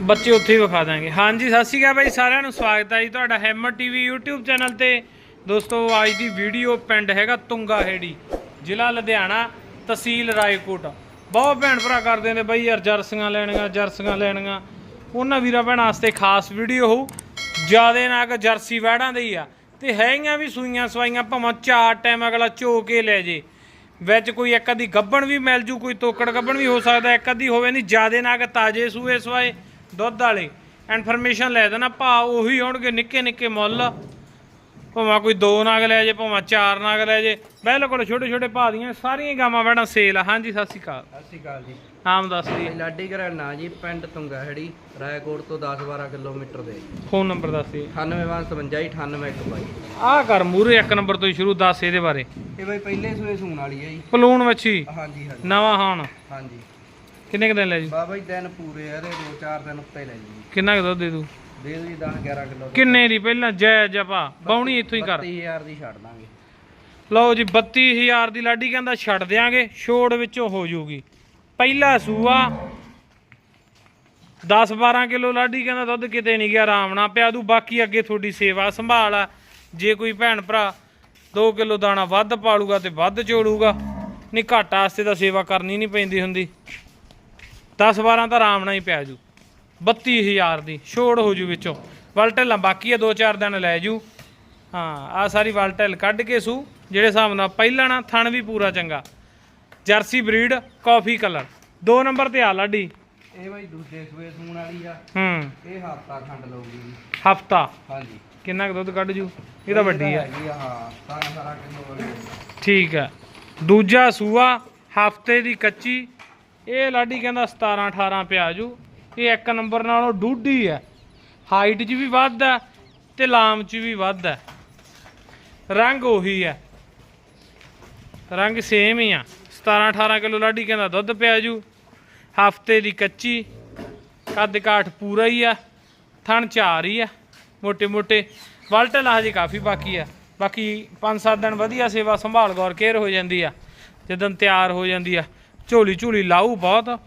ਬੱਚੇ ਉੱਥੇ ਹੀ ਵਿਖਾ ਦਾਂਗੇ। ਹਾਂਜੀ, ਸਤਿ ਸ਼੍ਰੀ ਅਕਾਲ ਬਾਈ, ਸਾਰਿਆਂ ਨੂੰ ਸਵਾਗਤ ਹੈ ਜੀ ਤੁਹਾਡਾ ਹੈਮਰ ਟੀਵੀ YouTube ਚੈਨਲ ਤੇ। ਦੋਸਤੋ, ਅੱਜ ਦੀ ਵੀਡੀਓ ਪਿੰਡ ਹੈਗਾ ਤੁੰਗਾ ਹੇੜੀ ਜ਼ਿਲ੍ਹਾ ਲੁਧਿਆਣਾ, ਤਹਿਸੀਲ ਰਾਏਕੋਟ। ਬਹੁਤ ਭੈਣ ਭਰਾ ਕਰਦੇ ਨੇ ਬਾਈ, ਯਾਰ ਜਰਸੀਆਂ ਲੈਣੀਆਂ ਜਰਸੀਆਂ ਲੈਣੀਆਂ। ਉਹਨਾਂ ਵੀਰਾਂ ਭੈਣਾਂ ਵਾਸਤੇ ਖਾਸ ਵੀਡੀਓ ਹੋਊ। ਜਿਆਦੇ ਨਾ ਕਿ ਜਰਸੀ ਵੈੜਾਂ ਦੇ ਹੀ ਆ। ਤੇ ਹੈਗੀਆਂ ਵੀ ਸੂਈਆਂ ਸਵਾਈਆਂ, ਭਾਵੇਂ ਚਾਰ ਟਾਈਮ ਅਗਲਾ ਚੋ ਕੇ ਲੈ ਜੇ। ਵਿੱਚ ਕੋਈ ਇੱਕ ਅੱਧੀ ਗੱਬਣ ਵੀ ਮਿਲ ਜੂ, ਕੋਈ ਤੋਕੜ ਗੱਬਣ ਵੀ ਹੋ ਸਕਦਾ, ਇੱਕ ਅੱਧੀ ਹੋਵੇ ਨਹੀਂ, ਜਿਆਦੇ ਨਾ ਕਿ ਤਾਜੇ ਸੂਏ ਸਵਾਏ ਦੁੱਧ ਵਾਲੇ। ਇਨਫੋਰਮੇਸ਼ਨ ਲੈ ਦੇਣਾ, ਭਾਅ ਉਹੀ ਹੋਣਗੇ ਨਿੱਕੇ ਨਿੱਕੇ ਮੁੱਲ। ਭਾਵੇਂ ਕੋਈ ਦੋ ਨਾਗ ਲੈ ਜੇ ਭਾਵੇਂ ਚਾਰ ਨਾਗ ਲੈ ਜੇ ਬਿਲਕੁਲ ਛੋਟੇ ਛੋਟੇ ਭਾ ਦੀਆਂ ਸਾਰੀਆਂ ਗਾਵਾਂ ਵੈੜਾਂ ਸੇਲ ਆ। ਹਾਂਜੀ ਸਤਿ ਸ਼੍ਰੀ ਅਕਾਲ। ਸਤਿ ਸ਼੍ਰੀ ਅਕਾਲ ਜੀ। ਨਾਮ ਦੱਸ ਦੀ ਲਾਡੀ ਘਰਾਣਾ ਜੀ ਪਿੰਡ ਤੁੰਗਾਹੜੀ ਰਾਏਕੋਟ ਤੋਂ 10-12 ਕਿਲੋਮੀਟਰ ਦੇ। ਫੋਨ ਨੰਬਰ ਦੱਸ ਦੀ 9857 98122 ਆਹ ਕਰ ਮੂਰੇ ਇੱਕ ਨੰਬਰ ਤੋਂ ਹੀ ਸ਼ੁਰੂ ਦੱਸ ਇਹਦੇ ਬਾਰੇ। ਇਹ ਬਈ ਪਹਿਲੇ ਸੂਏ ਸੂਣ ਵਾਲੀ ਹੈ ਜੀ। ਪਲੂਣ ਵੱਛੀ। ਹਾਂਜੀ ਹਾਂਜੀ। ਨਵਾਂ ਹਾਣ। ਹਾਂਜੀ। ਕਿੰਨੇ ਕੁ ਦਿਨ ਲੈ ਜੀ? ਬਾਬਾ ਜੀ ਦਿਨ ਪੂਰੇ ਆ ਦੋ ਚਾਰ ਦਿਨ ਉੱਤੇ ਲੈ ਜੀ। ਕਿੰਨਾ ਕੁ ਦੁੱਧ ਦੇ ਦੂ? ਦੇ ਦਿਓ ਜੀ 10-11 ਕਿਲੋ ਕਿੰਨੇ ਦੀ ਪਹਿਲਾਂ? ਜੈ ਜਪਾ ਬਾਉਣੀ ਇੱਥੋਂ ਹੀ ਕਰ। 30000 ਦੀ ਛੱਡ ਦਾਂਗੇ। ਲਓ ਜੀ 32000 ਦੀ ਲਾਡੀ ਕਹਿੰਦਾ ਛੱਡ ਦਿਆਂਗੇ ਛੋੜ ਵਿੱਚੋਂ ਹੋ ਜੂਗੀ ਪਹਿਲਾ ਸੂਆ 10 12 ਕਿਲੋ ਲਾਡੀ ਕਹਿੰਦਾ ਦੁੱਧ ਕਿਤੇ ਨਹੀਂ ਗਿਆ ਆਰਾਮ ਨਾਲ ਪਿਆ ਦੂ ਬਾਕੀ ਅੱਗੇ ਤੁਹਾਡੀ ਸੇਵਾ ਸੰਭਾਲ ਆ। ਜੇ ਕੋਈ ਭੈਣ ਭਰਾ 2 ਕਿਲੋ ਦਾਣਾ ਵੱਧ ਪਾਲੂਗਾ ਤੇ ਵੱਧ ਚੋੜੂਗਾ। ਨਹੀਂ ਘਾਟਾ ਵਾਸਤੇ ਤਾਂ ਸੇਵਾ ਕਰਨੀ ਨਹੀਂ ਪੈਂਦੀ ਹੁੰਦੀ। 10 12 ਤਾਂ ਆਰਾਮ ਨਾਲ ਹੀ ਪਿਆ ਜੂ। 32000 ਦੀ ਛੋੜ ਹੋ ਜੂ ਵਿੱਚੋਂ। ਵਲਟਲਾਂ ਬਾਕੀ ਆ 2-4 ਦਿਨ ਲੈ ਜੂ। ਹਾਂ ਆ ਸਾਰੀ ਵਲਟਲ ਕੱਢ ਕੇ ਸੂ ਜਿਹੜੇ ਹਿਸਾਬ ਨਾਲ ਪਹਿਲਾਂ ਨਾ ਥਣ ਵੀ ਪੂਰਾ ਚੰਗਾ। ਜਰਸੀ ਬਰੀਡ ਕਾਫੀ ਕਲਰ। ਦੋ ਨੰਬਰ ਤੇ ਆ ਲਾਡੀ। ਇਹ ਬਈ ਦੂਜੇ ਸੂਏ ਸੂਣ ਵਾਲੀ ਆ। ਹੂੰ। ਇਹ ਹਫਤਾ ਖੰਡ ਲਊਗੀ ਜੀ। ਹਫਤਾ? ਹਾਂਜੀ। ਕਿੰਨਾ ਕੁ ਦੁੱਧ ਕੱਢ ਜੂ? ਇਹ ਤਾਂ ਵੱਡੀ ਆ। ਹੈਗੀ ਆ ਹਾਂ 17 ਕਿਲੋ ਵਾਲੀ ਠੀਕ ਆ। ਦੂਜਾ ਸੂਆ ਹਫ਼ਤੇ ਦੀ ਕੱਚੀ। ਇਹ ਲਾਡੀ ਕਹਿੰਦਾ 17 18 ਪਿਆ ਜੂ। ਇਹ ਇੱਕ ਨੰਬਰ ਨਾਲੋਂ ਡੂਢੀ ਹੈ। ਹਾਈਟ 'ਚ ਵੀ ਵੱਧ ਹੈ ਤੇ ਲਾਮ 'ਚ ਵੀ ਵੱਧ ਹੈ। ਰੰਗ ਉਹੀ ਹੈ। ਰੰਗ ਸੇਮ ਹੀ ਆ। 17 18 ਕਿਲੋ ਲਾਡੀ ਕਹਿੰਦਾ ਦੁੱਧ ਪਿਆ ਜੂ ਹਫ਼ਤੇ ਦੀ ਕੱਚੀ। ਕੱਦ ਕਾਠ ਪੂਰਾ ਹੀ ਆ। ਥਣ ਚਾਰ ਹੀ ਆ। ਮੋਟੇ ਮੋٹے ਵਲਟਲ ਹਜੇ ਕਾਫੀ ਬਾਕੀ ਆ। ਬਾਕੀ 5-7 ਦਿਨ ਵਧੀਆ ਸੇਵਾ ਸੰਭਾਲ ਗੌਰ ਕੇਅਰ ਹੋ ਜਾਂਦੀ ਆ। ਜਦੋਂ ਤਿਆਰ ਹੋ ਜਾਂਦੀ ਆ। ਝੋਲੀ ਝੋਲੀ ਲਾਊ ਬਹੁਤ।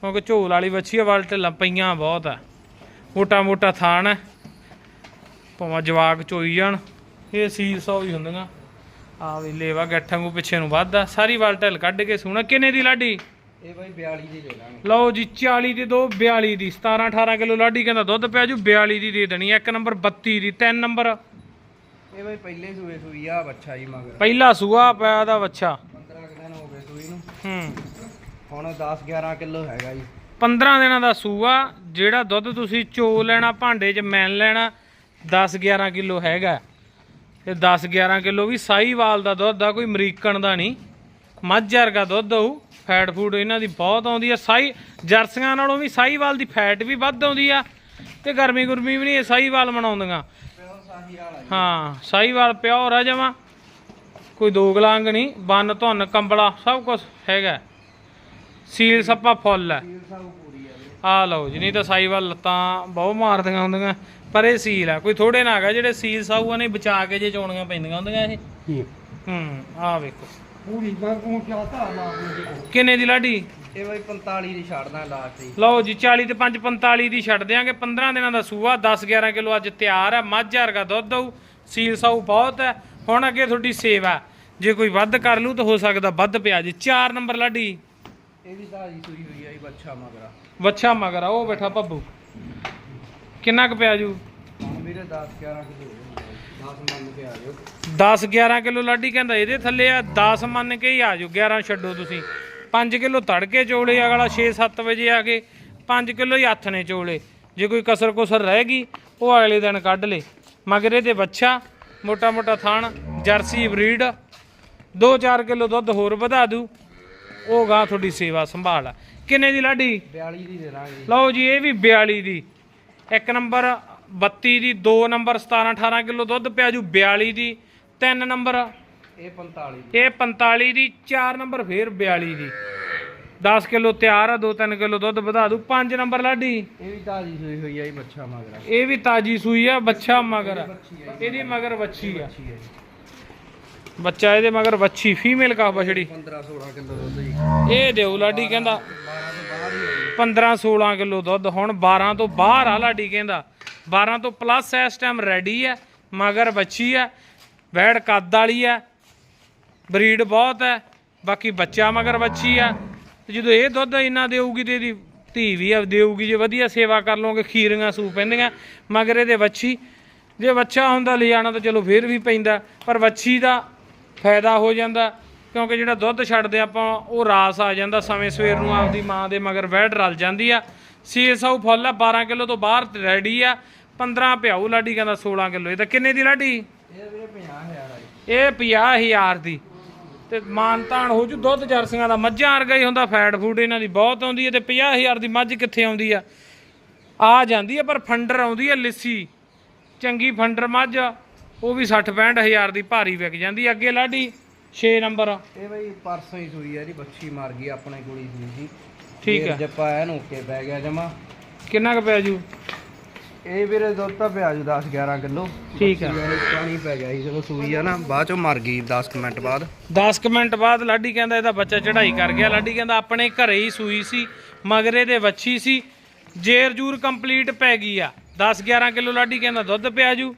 ਕਿਉਂਕਿ ਝੋਲ ਵਾਲੀ ਵੱਛੀ ਆ ਵਲਟਲ ਪਈਆਂ ਬਹੁਤ ਆ। ਮੋਟਾ ਮੋਟਾ ਥਾਣ ਹੈ ਭਾਵੇਂ ਜਵਾਕ ਚੋਈ ਜਾਣ ਇਹ ਸੀਲ ਸੌ ਹੀ ਹੁੰਦੀਆਂ। ਆ ਵੀ ਲੇਵਾ ਗੱਠਾਂ ਨੂੰ ਪਿੱਛੇ ਨੂੰ ਵੱਧਦਾ। ਸਾਰੀ ਵਲਟਲ ਕੱਢ ਕੇ ਸੋਣਾ। ਕਿੰਨੇ ਦੀ ਲਾਡੀ? ਇਹ ਬਈ 42 ਦੀ ਦੇ ਦਾਂਗੇ। ਲਓ ਜੀ 40 ਦੇ ਦੋ 42 ਦੀ। 17 18 ਕਿਲੋ ਲਾਡੀ ਕਹਿੰਦਾ ਦੁੱਧ ਪਿਆ ਜੂ 42 ਦੀ ਦੇ ਦੇਣੀ। ਇੱਕ ਨੰਬਰ 32 ਦੀ ਤਿੰਨ ਨੰਬਰ। ਇਹ ਬਈ ਪਹਿਲੇ ਸੂਏ ਸੂਈ ਆ ਬੱਚਾ ਜੀ ਮਗਰ। ਪਹਿਲਾ ਸੂਆ ਪਿਆ ਦਾ ਬੱਚਾ। 15 ਕੁ ਦਿਨ ਹੋ ਗਏ ਸੂਈ ਨੂੰ। ਹੂੰ। ਹੁਣ 10 11 ਕਿਲੋ ਹੈਗਾ ਜੀ। 15 ਦਿਨਾਂ ਦਾ ਸੂਆ, ਜਿਹੜਾ ਦੁੱਧ ਤੁਸੀਂ ਚੋ ਲੈਣਾ, ਭਾਂਡੇ 'ਚ ਮੈਨ ਲੈਣਾ 10 11 ਕਿਲੋ ਹੈਗਾ। ਤੇ 10 11 ਕਿਲੋ ਵੀ ਸਾਈਵਾਲ ਦਾ ਦੁੱਧ ਆ, ਕੋਈ ਅਮਰੀਕਨ ਦਾ ਨਹੀਂ। ਮੱਝ ਵਰਗਾ ਦੁੱਧ ਹੋਊ, ਫੈਟ ਫੂਡ ਇਹਨਾਂ ਦੀ ਬਹੁਤ ਆਉਂਦੀ ਆ। ਸਾਈ ਜਰਸੀਆਂ ਨਾਲੋਂ ਵੀ ਸਾਈਵਾਲ ਦੀ ਫੈਟ ਵੀ ਵੱਧ ਆਉਂਦੀ ਆ। ਤੇ ਗਰਮੀ ਗੁਰਮੀ ਵੀ ਨਹੀਂ, ਇਹ ਸਾਈਵਾਲ ਮਨਾਉਂਦੀਆਂ। ਹਾਂ ਸਾਈਵਾਲ ਪਿਓਰ ਆ ਜਮਾ। ਕੋਈ ਦੋ ਗਲਾਂਗ ਨਹੀਂ, ਬੰਨ, ਧੁੰਨ, ਕੰਬਲਾ, ਸਭ ਕੁਝ ਹੈਗਾ। ਸੀਲ ਸੱਪਾ ਫੁੱਲ ਹੈ ਪੂਰੀ ਆ ਲਓ ਜੀ ਨਹੀਂ ਤਾਂ ਸਾਈਵਾਲ ਲੱਤਾਂ ਬਹੁਤ ਮਾਰਦੀਆਂ ਹੁੰਦੀਆਂ ਪਰ ਇਹ ਸੀਲ ਆ। ਕੋਈ ਥੋੜੇ ਨਾ ਹੈਗਾ ਜਿਹੜੇ ਸੀਲ ਸਾਊਆਂ ਨੇ ਬਚਾ ਕੇ ਜੇ ਚੋਣੀਆਂ ਪੈਂਦੀਆਂ ਹੁੰਦੀਆਂ ਇਹ। ਹੂੰ। ਆ ਵੇਖੋ। ਪੂਰੀ ਬਾਰ ਕੋ ਚਾਹਤਾ ਨਾ ਕਿੰਨੇ ਦੀ ਲਾਡੀ? ਇਹ ਬਈ 45 ਦੀ ਛੱਡਦਾ ਲਾਸਟ ਜੀ ਲਓ ਜੀ 40 ਤੇ 5 45 ਦੀ ਛੱਡ ਦਿਆਂਗੇ। 15 ਦਿਨਾਂ ਦਾ ਸੂਆ 10 11 ਕਿਲੋ ਅੱਜ ਤਿਆਰ ਹੈ ਮੱਝ ਵਰਗਾ ਦੁੱਧ ਆਊ ਸੀਲ ਸਾਊ ਬਹੁਤ ਹੈ ਹੁਣ ਅੱਗੇ ਤੁਹਾਡੀ ਸੇਵਾ। ਜੇ ਕੋਈ ਵੱਧ ਕਰ ਲੂ ਤਾਂ ਹੋ ਸਕਦਾ ਵੱਧ ਪਿਆ। ਜੀ 4 ਨੰਬਰ ਲਾਡੀ। ਇਹ ਵੀ ਤਾਜੀ ਸੂਈ ਹੋਈ ਆ ਜੀ ਬੱਚਾ ਮਗਰਾ। ਵੱਛਾ ਮਗਰ ਆ ਉਹ ਬੈਠਾ ਭੱਬੂ ਕਿੰਨਾ ਕੁ ਪਿਆ ਜੂ? ਹੁਣ ਵੀਰੇ 10 11 ਕਿਲੋ 10 ਮੰਨ ਕੇ ਆ ਜਾਓ। 10 11 ਕਿਲੋ ਲਾਡੀ ਕਹਿੰਦਾ ਇਹਦੇ ਥੱਲੇ ਆ 10 ਮੰਨ ਕੇ ਹੀ ਆ ਜਾਓ 11 ਛੱਡੋ ਤੁਸੀਂ। 5 ਕਿਲੋ ਤੜਕੇ ਚੋਲੇ ਅਗਲਾ 6-7 ਵਜੇ ਆ ਕੇ 5 ਕਿਲੋ ਹੀ ਹੱਥ ਨੇ ਚੋਲੇ। ਜੇ ਕੋਈ ਕਸਰ ਕੁਸਰ ਰਹਿ ਗਈ ਉਹ ਅਗਲੇ ਦਿਨ ਕੱਢ ਲੇ। ਮਗਰ ਇਹਦੇ ਬੱਚਾ ਮੋਟਾ ਮੋਟਾ ਥਾਣ ਜਰਸੀ ਬਰੀਡ 2-4 ਕਿਲੋ ਦੁੱਧ ਹੋਰ ਵਧਾ ਦੂ। ਉਹ ਗਾਂ ਤੁਹਾਡੀ ਸੇਵਾ ਸੰਭਾਲ। ਆ ਕਿੰਨੇ ਦੀ ਲਾਡੀ? 42 ਦੀ ਦੇ ਦਾਂਗੇ ਜੀ। ਲਓ ਜੀ ਇਹ ਵੀ 42 ਦੀ। ਇੱਕ ਨੰਬਰ 32 ਦੀ 2 ਨੰਬਰ 17 18 ਕਿਲੋ ਦੁੱਧ ਪਿਆ ਜੂ 42 ਦੀ 3 ਨੰਬਰ ਇਹ 45 ਦੀ। ਇਹ 45 ਦੀ 4 ਨੰਬਰ ਫੇਰ 42 ਦੀ। 10 ਕਿਲੋ ਤਿਆਰ ਆ 2-3 ਕਿਲੋ ਦੁੱਧ ਵਧਾ ਦੂ। 5 ਨੰਬਰ ਲਾਡੀ? ਇਹ ਵੀ ਤਾਜੀ ਸੂਈ ਹੋਈ ਆ ਜੀ ਬੱਚਾ ਮਗਰਾ। ਇਹ ਵੀ ਤਾਜੀ ਸੂਈ ਆ ਬੱਚਾ ਮਗਰ। ਇਹਦੀ ਮਗਰ ਬੱਚੀ ਆ। ਬੱਚੀ ਇਹਦੇ ਮਗਰ ਬੱਚੀ ਫੀਮੇਲ ਕਾ ਬਛੜੀ 15 16 ਕਿਲੋ ਦੁੱਧ ਜੀ। ਇਹ ਦਿਓ ਲਾਡੀ ਕਹਿੰਦਾ। 12 ਤੋਂ ਬਾਹਰ ਹੀ ਹੋਈ 15 16 ਕਿਲੋ ਦੁੱਧ ਹੁਣ 12 ਤੋਂ ਬਾਹਰ ਆ ਲਾਡੀ ਕਹਿੰਦਾ। 12 ਤੋਂ ਪਲੱਸ ਇਸ ਟਾਈਮ ਰੈਡੀ ਹੈ ਮਗਰ ਬੱਚੀ ਹੈ ਵੈੜ ਕੱਦ ਵਾਲੀ ਹੈ ਬਰੀਡ ਬਹੁਤ ਹੈ ਬਾਕੀ ਬੱਚਾ ਮਗਰ ਬੱਚੀ ਆ। ਤੇ ਜਦੋਂ ਇਹ ਦੁੱਧ ਇੰਨਾ ਦੇਊਗੀ ਤੇ ਇਹਦੀ ਧੀ ਵੀ ਆ ਦੇਊਗੀ ਜੇ ਵਧੀਆ ਸੇਵਾ ਕਰ ਲਓਗੇ ਖੀਰੀਆਂ ਸੂ ਪੈਂਦੀਆਂ ਮਗਰ ਇਹਦੇ ਵੱਛੀ ਜੇ ਬੱਚਾ ਹੁੰਦਾ ਲਿਜਾਣਾ ਤਾਂ ਚਲੋ ਫੇਰ ਵੀ ਪੈਂਦਾ ਪਰ ਵੱਛੀ ਦਾ ਫਾਇਦਾ ਹੋ ਜਾਂਦਾ, ਕਿਉਂਕਿ ਜਿਹੜਾ ਦੁੱਧ ਛੱਡਦੇ ਆਪਾਂ, ਉਹ ਰਾਸ ਆ ਜਾਂਦਾ ਸਮੇਂ ਸਵੇਰ ਨੂੰ ਆਪਦੀ ਮਾਂ ਦੇ ਮਗਰ ਵਹਿੜ ਰਲ ਜਾਂਦੀ ਆ। 600 ਫੁੱਲ ਆ 12 ਕਿਲੋ ਤੋਂ ਬਾਹਰ ਰੈਡੀ ਆ 15 ਪਿਆਊ ਲਾਡੀ ਕਹਿੰਦਾ 16 ਕਿਲੋ, ਇਹ ਤਾਂ ਕਿੰਨੇ ਦੀ ਲਾਡੀ? ਇਹ ਵੀਰੇ 50000 ਆ ਜੀ ਇਹ 50000 ਦੀ। ਤੇ ਮਾਨਤਾਨ ਹੋ ਜੂ, ਦੁੱਧ ਜਰਸੀਆਂ ਦਾ ਮੱਝਾਂ ਵਰਗਾ ਹੀ ਹੁੰਦਾ, ਫੈਟ ਫੂਡ ਇਹਨਾਂ ਦੀ ਬਹੁਤ ਆਉਂਦੀ ਹੈ ਤੇ 50000 ਦੀ ਮੱਝ ਕਿੱਥੇ ਆਉਂਦੀ ਆ? ਆ ਜਾਂਦੀ ਹੈ ਪਰ ਫੰਡਰ ਆਉਂਦੀ ਆ, ਲਿੱਸੀ। ਚੰਗੀ ਫੰਡਰ ਮੱਝ ਉਹ ਵੀ 60 65000 ਦੀ ਭਾਰੀ ਵਿਕ ਜਾਂਦੀ ਹੈ। ਅੱਗੇ ਲਾਡੀ 6 ਨੰਬਰ। ਇਹ ਬਈ ਪਰਸੋਂ ਹੀ ਸੂਈ ਆ ਜੀ ਬੱਚੀ ਮਰ ਗਈ ਆਪਣੇ ਕੁੜੀ ਦੀ ਜੀ। ਠੀਕ ਹੈ ਜੱਪਾ ਐਨ ਓਕੇ ਪੈ ਗਿਆ ਜਮਾ। ਕਿੰਨਾ ਕੁ ਪੈ ਜੂ? ਇਹ ਵੀਰੇ ਦੁੱਧ ਤਾਂ ਪਿਆ ਜੂ 10 11 ਕਿਲੋ। ਠੀਕ ਹੈ ਪਾਣੀ ਪੈ ਗਿਆ ਸੀ ਜਦੋਂ ਸੂਈ ਆ ਨਾ ਬਾਅਦ ਚੋਂ ਮਰ ਗਈ 10 ਕੁ ਮਿੰਟ ਬਾਅਦ। 10 ਕੁ ਮਿੰਟ ਬਾਅਦ ਲਾਡੀ ਕਹਿੰਦਾ ਇਹਦਾ ਬੱਚਾ ਚੜਾਈ ਕਰ ਗਿਆ। ਲਾਡੀ ਕਹਿੰਦਾ ਆਪਣੇ ਘਰੇ ਹੀ ਸੂਈ ਸੀ ਮਗਰੇ ਦੇ ਵੱਛੀ ਸੀ ਜੇਰ ਜੂਰ ਕੰਪਲੀਟ ਪੈ ਗਈ ਆ। 10 11 ਕਿਲੋ ਲਾਡੀ ਕਹਿੰਦਾ ਦੁੱਧ ਪਿਆ ਜੂ।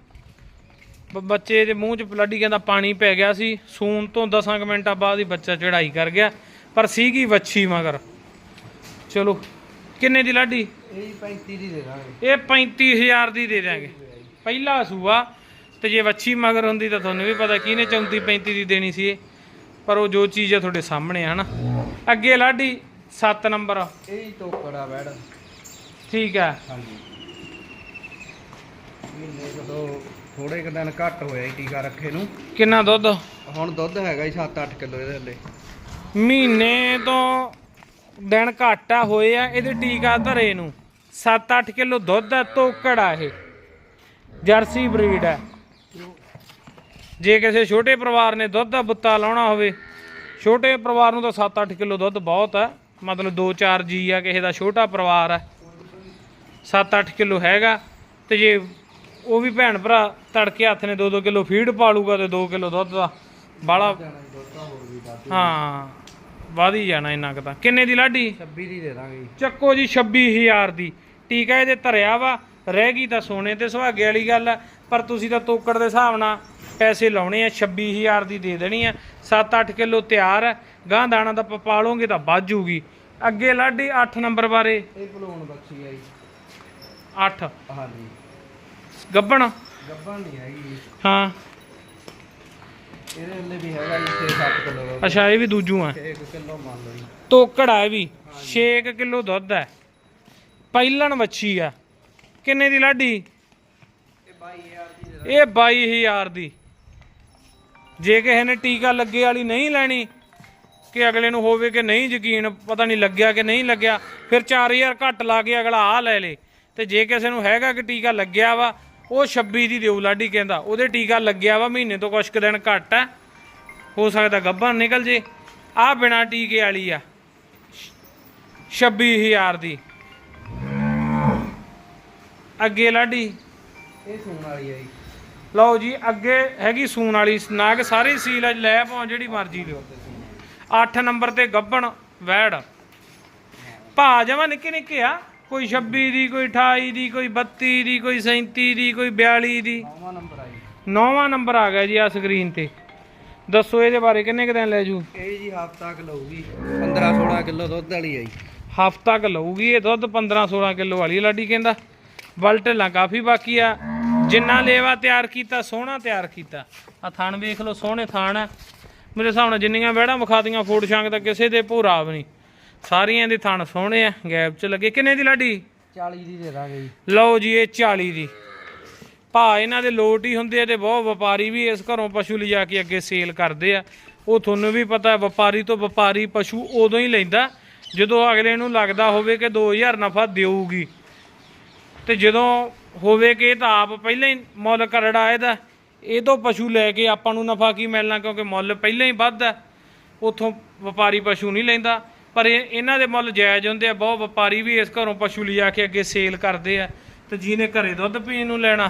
ਬੱਚੇ ਦੇ ਮੂੰਹ 'ਚ ਲਾਡੀ ਕਹਿੰਦਾ ਪਾਣੀ ਪੈ ਗਿਆ ਸੀ ਸੂਨ ਤੋਂ 10 ਕੁ ਮਿੰਟਾਂ ਬਾਅਦ ਹੀ ਬੱਚਾ ਚੜਾਈ ਕਰ ਗਿਆ ਪਰ ਸੀਗੀ ਵੱਛੀ ਮਗਰ। ਚਲੋ ਕਿੰਨੇ ਦੀ ਲਾਡੀ? ਇਹ ਜੀ 35 ਦੀ ਦੇ ਦਾਂਗੇ। ਇਹ 35000 ਦੀ ਦੇ ਦਿਆਂਗੇ। ਪਹਿਲਾ ਸੂਆ ਤੇ ਜੇ ਵੱਛੀ ਮਗਰ ਹੁੰਦੀ ਤਾਂ ਤੁਹਾਨੂੰ ਵੀ ਪਤਾ ਕਿਹਨੇ 34 35 ਦੀ ਦੇਣੀ ਸੀ ਇਹ। ਪਰ ਉਹ ਜੋ ਚੀਜ਼ ਆ ਤੁਹਾਡੇ ਸਾਹਮਣੇ ਆ ਨਾ ਅੱਗੇ ਲਾਡੀ 7 ਨੰਬਰ। ਇਹ ਟੋਕੜਾ ਬੈੜ। ਠੀਕ ਹੈ ਹਾਂਜੀ। ਮਹੀਨੇ ਜਦੋਂ ਥੋੜੇ ਕੁ ਦਿਨ ਘੱਟ ਹੋਇਆ ਜੀ ਟੀਕਾ ਰੱਖੇ ਨੂੰ। ਕਿੰਨਾ ਦੁੱਧ? ਹੁਣ ਦੁੱਧ ਹੈਗਾ ਜੀ 7-8 ਕਿਲੋ ਇਹਦੇ ਥੱਲੇ ਮਹੀਨੇ ਤੋਂ ਦਿਨ ਘਾਟਾ ਹੋਏ ਆ ਇਹਦੇ ਟੀਕਾ ਧਰੇ ਨੂੰ। 7-8 ਕਿਲੋ ਦੁੱਧ ਹੈ ਤੋਕੜ ਆ ਇਹ। ਜਰਸੀ ਬਰੀਡ ਹੈ ਜੇ ਕਿਸੇ ਛੋਟੇ ਪਰਿਵਾਰ ਨੇ ਦੁੱਧ ਦਾ ਬੁੱਤਾ ਲਾਉਣਾ ਹੋਵੇ ਛੋਟੇ ਪਰਿਵਾਰ ਨੂੰ ਤਾਂ 7-8 ਕਿਲੋ ਦੁੱਧ ਬਹੁਤ ਹੈ ਮਤਲਬ 2-4 ਜੀ ਆ ਕਿਸੇ ਦਾ ਛੋਟਾ ਪਰਿਵਾਰ ਹੈ 7-8 ਕਿਲੋ ਹੈਗਾ ਤੇ ਜੇ ਉਹ ਵੀ ਭੈਣ ਭਰਾ ਤੜਕੇ ਹੱਥ ਨੇ 2-2 ਕਿਲੋ ਫੀਡ ਪਾਲੂਗਾ ਤੇ 2 ਕਿਲੋ ਦੁੱਧ ਦਾ। ਬਾਲਾ ਹਾਂ ਵਧ ਹੀ ਜਾਣਾ ਇੰਨਾ ਕੁ ਤਾਂ। ਕਿੰਨੇ ਦੀ ਲਾਡੀ? 26 ਦੀ ਦੇ ਦਾਂਗੇ ਜੀ। ਚੱਕੋ ਜੀ 26000 ਦੀ। ਟੀਕਾ ਇਹਦੇ ਧਰਿਆ ਵਾ ਰਹਿ ਗਈ ਤਾਂ ਸੋਨੇ ਤੇ ਸੁਹਾਗੇ ਵਾਲੀ ਗੱਲ ਆ ਪਰ ਤੁਸੀਂ ਤਾਂ ਤੋਕੜ ਦੇ ਹਿਸਾਬ ਨਾਲ ਪੈਸੇ ਲਾਉਣੇ ਆ 26000 ਦੀ ਦੇ ਦੇਣੀ ਆ। 7-8 ਕਿਲੋ ਤਿਆਰ ਹੈ ਗਾਂ ਦਾਣਾ ਦਾ ਪਾਲੋਗੇ ਤਾਂ ਵੱਧ ਜੂਗੀ। ਅੱਗੇ ਲਾਡੀ 8 ਨੰਬਰ ਬਾਰੇ? ਇਹ ਭਲੂਣ ਬੱਚੀ ਆ ਜੀ। 8 ਹਾਂਜੀ। ਗੱਬਣ? ਗੱਬਣ ਨਹੀਂ ਹੈਗੀ ਜੀ। ਹਾਂ। ਇਹਦੇ ਥੱਲੇ ਵੀ ਹੈਗਾ ਜੀ 6-7 ਕਿਲੋ ਅੱਛਾ ਇਹ ਵੀ ਦੂਜੂ ਆ। 1 ਕਿਲੋ ਮੰਨ ਲਓ ਜੀ। ਤੋਕੜ ਆ ਇਹ ਵੀ। 6 ਕਿਲੋ ਦੁੱਧ ਹੈ ਪਹਿਲਣ ਵੱਛੀ ਆ। ਕਿੰਨੇ ਦੀ ਲਾਡੀ? ਇਹ 22000 ਦੀ ਦੇ ਇਹ 22000 ਦੀ। ਜੇ ਕਿਸੇ ਨੇ ਟੀਕਾ ਲੱਗੇ ਵਾਲੀ ਨਹੀਂ ਲੈਣੀ ਕਿ ਅਗਲੇ ਨੂੰ ਹੋਵੇ ਕਿ ਨਹੀਂ ਯਕੀਨ ਪਤਾ ਨਹੀਂ ਲੱਗਿਆ ਕਿ ਨਹੀਂ ਲੱਗਿਆ ਫਿਰ 4000 ਘੱਟ ਲਾ ਕੇ ਅਗਲਾ ਆ ਲੈ ਲੇ। ਤੇ ਜੇ ਕਿਸੇ ਨੂੰ ਹੈਗਾ ਕਿ ਟੀਕਾ ਲੱਗਿਆ ਵਾ ਉਹ 26 ਦੀ ਦਿਓ ਲਾਡੀ ਕਹਿੰਦਾ ਉਹਦੇ ਟੀਕਾ ਲੱਗਿਆ ਵਾ ਮਹੀਨੇ ਤੋਂ ਕੁਛ ਕੁ ਦਿਨ ਘੱਟ ਹੈ ਹੋ ਸਕਦਾ ਗੱਭਣ ਨਿਕਲ ਜੇ। ਆ ਬਿਨਾ ਟੀਕੇ ਵਾਲੀ ਆ। 26000 ਦੀ। ਅੱਗੇ ਲਾਡੀ। ਇਹ ਸੂਣ ਵਾਲੀ ਆ ਜੀ। ਲਓ ਜੀ ਅੱਗੇ ਹੈਗੀ ਸੂਣ ਵਾਲੀ ਨਾਗ ਸਾਰੀ ਸੀਲ ਆ, ਲੈ ਪਾਉ ਜਿਹੜੀ ਮਰਜ਼ੀ ਲਿਓ। 8 ਨੰਬਰ ਤੇ ਗੱਬਣ ਵੈੜ। ਭਾ ਜਮਾ ਨਿੱਕੇ ਨਿੱਕੇ ਆ। ਕੋਈ 26 ਦੀ ਕੋਈ 28 ਦੀ ਕੋਈ 32 ਦੀ ਕੋਈ 37 ਦੀ ਕੋਈ 42 ਦੀ। ਨੌਵਾਂ ਨੰਬਰ ਆ ਜੀ। ਨੌਵਾਂ ਨੰਬਰ ਆ ਗਿਆ ਜੀ ਆ ਸਕਰੀਨ ਤੇ। ਦੱਸੋ ਇਹਦੇ ਬਾਰੇ ਕਿੰਨੇ ਕੁ ਦਿਨ ਲੈ ਜੂ? ਇਹ ਜੀ ਹਫ਼ਤਾ ਕੁ ਲਊਗੀ। 15-16 ਕਿਲੋ ਦੁੱਧ ਵਾਲੀ ਆ ਜੀ। ਹਫ਼ਤਾ ਕ ਲਊਗੀ ਇਹ ਦੁੱਧ 15 16 ਕਿਲੋ ਵਾਲੀ ਲਾਡੀ ਕਹਿੰਦਾ। ਬਲ ਢਿੱਲਾਂ ਕਾਫੀ ਬਾਕੀ ਆ। ਜਿੰਨਾ ਲੇਵਾ ਤਿਆਰ ਕੀਤਾ ਸੋਹਣਾ ਤਿਆਰ ਕੀਤਾ। ਆ ਥਣ ਵੇਖ ਲਓ ਸੋਹਣੇ ਥਣ ਆ। ਮੇਰੇ ਹਿਸਾਬ ਨਾਲ ਜਿੰਨੀਆਂ ਵਹਿੜਾਂ ਵਿਖਾਤੀਆਂ ਫੂਡ ਸ਼ਾਂਕ ਤਾਂ ਕਿਸੇ ਦੇ ਭੋਰਾ ਵੀ ਨਹੀਂ। ਸਾਰੀਆਂ ਦੇ ਥਣ ਸੋਹਣੇ ਆ ਗੈਪ 'ਚ ਲੱਗੇ। ਕਿੰਨੇ ਦੀ ਲਾਡੀ? 40 ਦੀ ਦੇ ਦਾਂਗੇ ਜੀ। ਲਓ ਜੀ ਇਹ 40 ਦੀ। ਭਾ ਇਹਨਾਂ ਦੇ ਲੋਟ ਹੀ ਹੁੰਦੇ ਆ ਤੇ ਬਹੁਤ ਵਪਾਰੀ ਵੀ ਇਸ ਘਰੋਂ ਪਸ਼ੂ ਲਿਜਾ ਕੇ ਅੱਗੇ ਸੇਲ ਕਰਦੇ ਆ। ਉਹ ਤੁਹਾਨੂੰ ਵੀ ਪਤਾ ਵਪਾਰੀ ਤੋਂ ਵਪਾਰੀ ਪਸ਼ੂ ਉਦੋਂ ਹੀ ਲੈਂਦਾ ਜਦੋਂ ਅਗਲੇ ਨੂੰ ਲੱਗਦਾ ਹੋਵੇ ਕਿ 2000 ਨਫਾ ਦੇਊਗੀ। ਤੇ ਜਦੋਂ ਹੋਵੇ ਕਿ ਇਹ ਤਾਂ ਆਪ ਪਹਿਲਾਂ ਹੀ ਮੁੱਲ ਕਰੜਾ ਇਹਦਾ ਇਹ ਤੋਂ ਪਸ਼ੂ ਲੈ ਕੇ ਆਪਾਂ ਨੂੰ ਨਫਾ ਕੀ ਮਿਲਣਾ ਕਿਉਂਕਿ ਮੁੱਲ ਪਹਿਲਾਂ ਹੀ ਵੱਧ ਹੈ ਉਥੋਂ ਵਪਾਰੀ ਪਸ਼ੂ ਨਹੀਂ ਲੈਂਦਾ। ਪਰ ਇਹ ਇਹਨਾਂ ਦੇ ਮੁੱਲ ਜਾਇਜ਼ ਹੁੰਦੇ ਆ ਬਹੁਤ ਵਪਾਰੀ ਵੀ ਇਸ ਘਰੋਂ ਪਸ਼ੂ ਲਿਜਾ ਕੇ ਅੱਗੇ ਸੇਲ ਕਰਦੇ ਆ ਤੇ ਜਿਹਨੇ ਘਰੇ ਦੁੱਧ ਪੀਣ ਨੂੰ ਲੈਣਾ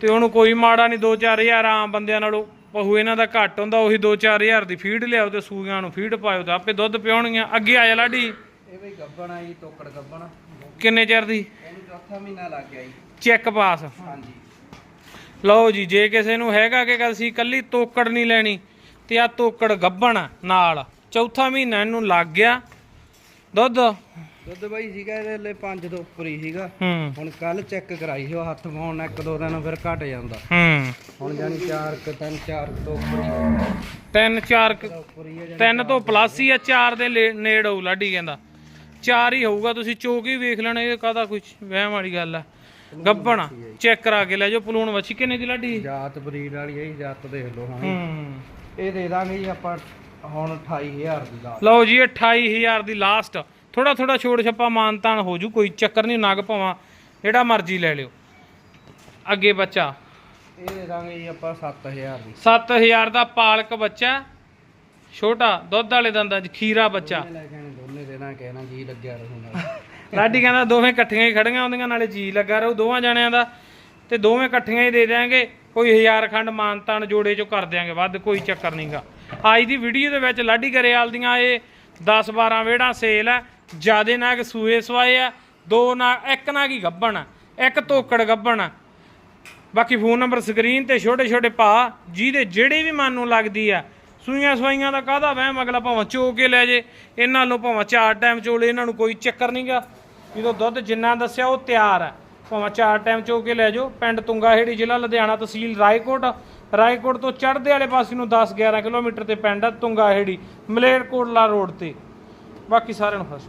ਤੇ ਉਹਨੂੰ ਕੋਈ ਮਾੜਾ ਨਹੀਂ 2-4000 ਆਮ ਬੰਦਿਆਂ ਨਾਲੋਂ ਪਹੂ ਇਹਨਾਂ ਦਾ ਘੱਟ ਹੁੰਦਾ ਉਹੀ 2-4000 ਦੀ ਫੀਡ ਲਿਆਓ ਤੇ ਸੂਈਆਂ ਨੂੰ ਫੀਡ ਪਾਇਓ ਤੇ ਆਪੇ ਦੁੱਧ ਪਿਉਣਗੀਆਂ ਅੱਗੇ ਆ ਜਾ ਲਾਡੀ। ਇਹ ਬਈ ਗੱਬਣ ਆ ਜੀ ਤੋਕੜ ਗੱਬਣ। ਕਿੰਨੇ ਚਿਰ ਦੀ? ਇਹਨੂੰ ਚੌਥਾ ਮਹੀਨਾ ਲੱਗ ਗਿਆ ਜੀ। ਚੈੱਕ ਪਾਸ ਹਾਂਜੀ। ਲਓ ਜੀ ਜੇ ਕਿਸੇ ਨੂੰ ਹੈਗਾ ਕਿ ਅਸੀਂ ਕੱਲੀ ਤੋਕੜ ਨਹੀਂ ਲੈਣੀ ਤੇ ਆ ਤੋਕੜ ਗੱਬਣ ਨਾਲ। ਚੌਥਾ ਮਹੀਨਾ ਇਹਨੂੰ ਲੱਗ ਗਿਆ। ਦੁੱਧ? ਦੁੱਧ ਬਾਈ ਸੀਗਾ ਇਹਦੇ ਲਈ 5 ਤੋਂ ਉੱਪਰ ਹੀ ਸੀਗਾ। ਹੂੰ। ਹੁਣ ਕੱਲ ਚੈੱਕ ਕਰਾਈ ਸੀ ਉਹ ਹੱਥ ਪਾਉਣ ਇੱਕ ਦੋ ਦਿਨ ਫਿਰ ਘਟ ਜਾਂਦਾ। ਹੂੰ। ਹੁਣ ਜਾਨੀ 4 ਕ ਤਿੰਨ 4 ਤੋਂ ਉੱਪਰ ਹੀ। ਤਿੰਨ ਚਾਰ ਕੁ- ਉੱਪਰ ਹੀ ਆ ਜਾਣੀ ਤਿੰਨ ਤੋਂ ਪਲੱਸ ਹੀ ਆ ਚਾਰ ਦੇ ਲੇ- ਨੇੜ ਹੋਊ ਲਾਡੀ ਕਹਿੰਦਾ। ਚਾਰ ਹੀ ਹੋਊਗਾ ਤੁਸੀਂ ਚੋਕ ਹੀ ਵੇਖ ਲੈਣਾ ਇਹ ਕਾਹਦਾ ਕੁਝ ਵਹਿਮ ਵਾਲੀ ਗੱਲ ਆ। ਗੱਬਣ ਚੈੱਕ ਕਰਾ ਕੇ ਲੈ ਜਾਓ ਪਲੂਣ ਵੱਛੀ ਕਿੰਨੇ ਦੀ ਲਾਡੀ? ਜਾਤ ਬਰੀਡ ਵਾਲੀ ਇਹ ਜਾਤ ਦੇਖ ਲਓ ਹਾਂ ਹੂੰ। ਇਹ ਦੇ ਦਾਂਗੇ ਜੀ ਆਪਾਂ ਹੁਣ 28000 ਦੀ ਲਾ ਲਓ ਜੀ 28000 ਦੀ ਲਾਸਟ। ਥੋੜਾ ਥੋੜਾ ਛੋੜ ਛੱਪਾ ਮਾਨਤਾਨ ਹੋ ਜੂ ਕੋਈ ਚੱਕਰ ਨਹੀਂ ਨਗ ਭਾਵਾਂ ਜਿਹੜਾ ਮਰਜ਼ੀ ਲੈ ਲਿਓ। ਅੱਗੇ ਬੱਚਾ। ਇਹ ਦੇ ਦਾਂਗੇ ਜੀ ਆਪਾਂ 7000 ਦੀ। 7000 ਦਾ ਪਾਲਕ ਬੱਚਾ। ਛੋਟਾ ਦੁੱਧ ਵਾਲੇ ਦੰਦਾਂ 'ਚ ਖੀਰਾ ਬੱਚਾ। ਲੈ ਕੇ ਆਣੇ ਦੋਨੇ ਦੇਣਾ ਕਹਿਣਾ ਜੀ ਲੱਗਿਆ ਰਹੂ ਨਾਲ। ਲਾਡੀ ਕਹਿੰਦਾ ਦੋਵੇਂ ਇਕੱਠੀਆਂ ਹੀ ਖੜੀਆਂ ਹੁੰਦੀਆਂ ਨਾਲੇ ਜੀ ਲੱਗਾ ਰਹੂ ਦੋਵਾਂ ਜਣਿਆਂ ਦਾ। ਤੇ ਦੋਵੇਂ ਇਕੱਠੀਆਂ ਹੀ ਦੇ ਦਿਆਂਗੇ ਕੋਈ ਹਜ਼ਾਰ ਖੰਡ ਮਾਨਤਾਨ ਜੋੜੇ ਚੋਂ ਕਰ ਦਿਆਂਗੇ ਵੱਧ ਕੋਈ ਚੱਕਰ ਨਹੀਂਗਾ ਅੱਜ ਦੀ ਵੀਡੀਓ ਦੇ ਵਿੱਚ ਲਾਡੀ ਗਰੇਵਾਲ ਦੀਆਂ ਇਹ 10 12 ਵੇੜਾਂ ਸੇਲ ਹੈ ਜਿਆਦੇ ਨਾਗ ਸੂਏ ਸਵਾਏ ਆ, ਦੋ ਨਾ, ਇੱਕ ਨਾ ਹੀ ਗੱਬਣ ਇੱਕ ਧੋਕੜ ਗੱਬਣ ਆ। ਬਾਕੀ ਫੋਨ ਨੰਬਰ ਸਕਰੀਨ ਤੇ ਛੋਟੇ ਛੋਟੇ ਭਾ, ਜਿਹਦੇ ਜਿਹੜੇ ਵੀ ਮਨ ਨੂੰ ਲੱਗਦੀ ਆ, ਸੂਈਆਂ ਸਵਾਈਆਂ ਦਾ ਕਾਹਦਾ ਵਹਿਮ, ਅਗਲਾ ਭਾਵੇਂ ਚੋ ਕੇ ਲੈ ਜੇ, ਇਹਨਾਂ ਨੂੰ ਭਾਵੇਂ ਚਾਰ ਟਾਈਮ ਚੋਲੇ, ਇਹਨਾਂ ਨੂੰ ਕੋਈ ਚੱਕਰ ਨਹੀਂਗਾ ਜਦੋਂ ਦੁੱਧ ਜਿੰਨਾ ਦੱਸਿਆ, ਉਹ ਤਿਆਰ ਹੈ ਭਾਵੇਂ ਚਾਰ ਟਾਈਮ ਚੋ ਕੇ ਲੈ ਜਾਓ, ਪਿੰਡ ਤੁੰਗਾਹੇੜੀ ਜ਼ਿਲ੍ਹਾ ਲੁਧਿਆਣਾ ਤਹਿਸੀਲ ਰਾਏਕੋਟ ਰਾਏਕੋਟ ਤੋਂ ਚੜ੍ਹਦੇ ਵਾਲੇ ਪਾਸੇ ਨੂੰ 10 11 ਕਿਲੋਮੀਟਰ ਤੇ ਪਿੰਡ ਹੈ ਤੁੰਗਾਹੇੜੀ, ਮਲੇਰਕੋਟਲਾ ਰੋਡ ਤੇ। ਬਾਕੀ ਸਾਰਿਆਂ ਨੂੰ ਫਸ